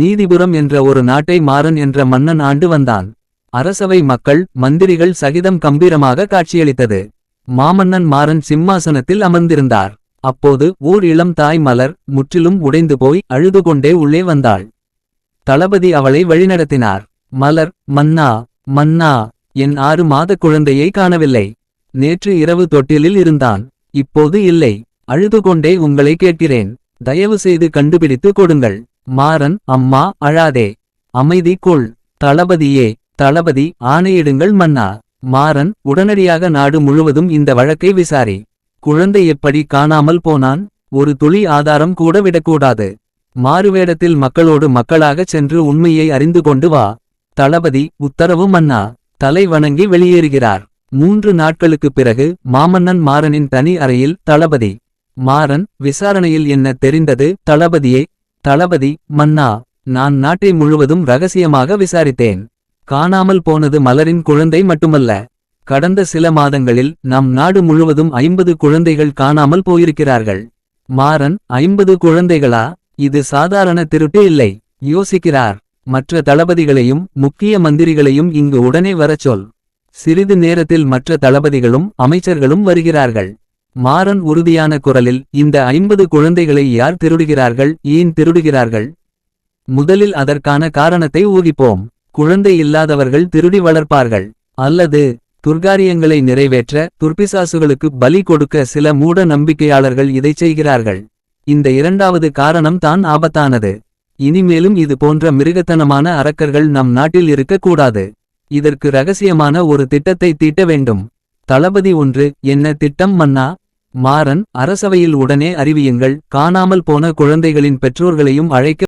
நீதிபுரம் என்ற ஒரு நாட்டை மாறன் என்ற மன்னன் ஆண்டு வந்தான். அரசவை மக்கள் மந்திரிகள் சகிதம் கம்பீரமாக காட்சியளித்தது. மாமன்னன் மாறன் சிம்மாசனத்தில் அமர்ந்திருந்தார். அப்போது ஊர் இளம் தாய் மலர் முற்றிலும் உடைந்து போய் அழுது கொண்டே உள்ளே வந்தாள். தளபதி அவளை வழிநடத்தினார். மலர் மன்னா மன்னா என் ஆறு மாத குழந்தையை காணவில்லை. நேற்று இரவு தொட்டிலில் இருந்தான். இப்போது இல்லை. அழுது கொண்டே உங்களை கேட்கிறேன். தயவு செய்து கண்டுபிடித்து கொடுங்கள். மாறன் அம்மா அழாதே. அமைதி கொள். தளபதியே தளபதி ஆணையிடுங்கள் மன்னா. மாறன் உடனடியாக நாடு முழுவதும் இந்த வழக்கை விசாரி. குழந்தை எப்படி காணாமல் போனான்? ஒரு துளி ஆதாரம் கூட விடக்கூடாது. மாறுவேடத்தில் மக்களோடு மக்களாகச் சென்று உண்மையை அறிந்து கொண்டு வா. தளபதி உத்தரவு மன்னா. தலை வணங்கி வெளியேறுகிறார். மூன்று நாட்களுக்குப் பிறகு மாமன்னன் மாறனின் தனி அறையில் தளபதி. மாறன் விசாரணையில் என்ன தெரிந்தது? தளபதியே தளபதி மன்னா நான் நாட்டை முழுவதும் ரகசியமாக விசாரித்தேன். காணாமல் போனது மலரின் குழந்தை மட்டுமல்ல. கடந்த சில மாதங்களில் நம் நாடு முழுவதும் ஐம்பது குழந்தைகள் காணாமல் போயிருக்கிறார்கள். மாறன் ஐம்பது குழந்தைகளா? இது சாதாரண திருட்டு இல்லை யோசிக்கிறார். மற்ற தளபதிகளையும் முக்கிய மந்திரிகளையும் இங்கு உடனே வரச் சொல். சிறிது நேரத்தில் மற்ற தளபதிகளும் அமைச்சர்களும் வருகிறார்கள். மாறன் உறுதியான குரலில் இந்த ஐம்பது குழந்தைகளை யார் திருடுகிறார்கள் ஏன் திருடுகிறார்கள்? முதலில் அதற்கான காரணத்தை ஊகிப்போம். குழந்தை இல்லாதவர்கள் திருடி வளர்ப்பார்கள். அல்லது துர்காரியங்களை நிறைவேற்ற துர்பிசாசுகளுக்கு பலி கொடுக்க சில மூட நம்பிக்கையாளர்கள் இதைச் செய்கிறார்கள். இந்த இரண்டாவது காரணம் தான் ஆபத்தானது. இனிமேலும் இது போன்ற மிருகத்தனமான அரக்கர்கள் நம் நாட்டில் இருக்கக்கூடாது. இதற்கு ரகசியமான ஒரு திட்டத்தை தீட்ட வேண்டும். தளபதி ஒன்று என்ன திட்டம் மன்னா? மாறன் அரசவையில் உடனே அறிவியுங்கள். காணாமல் போன குழந்தைகளின் பெற்றோர்களையும் அழைக்க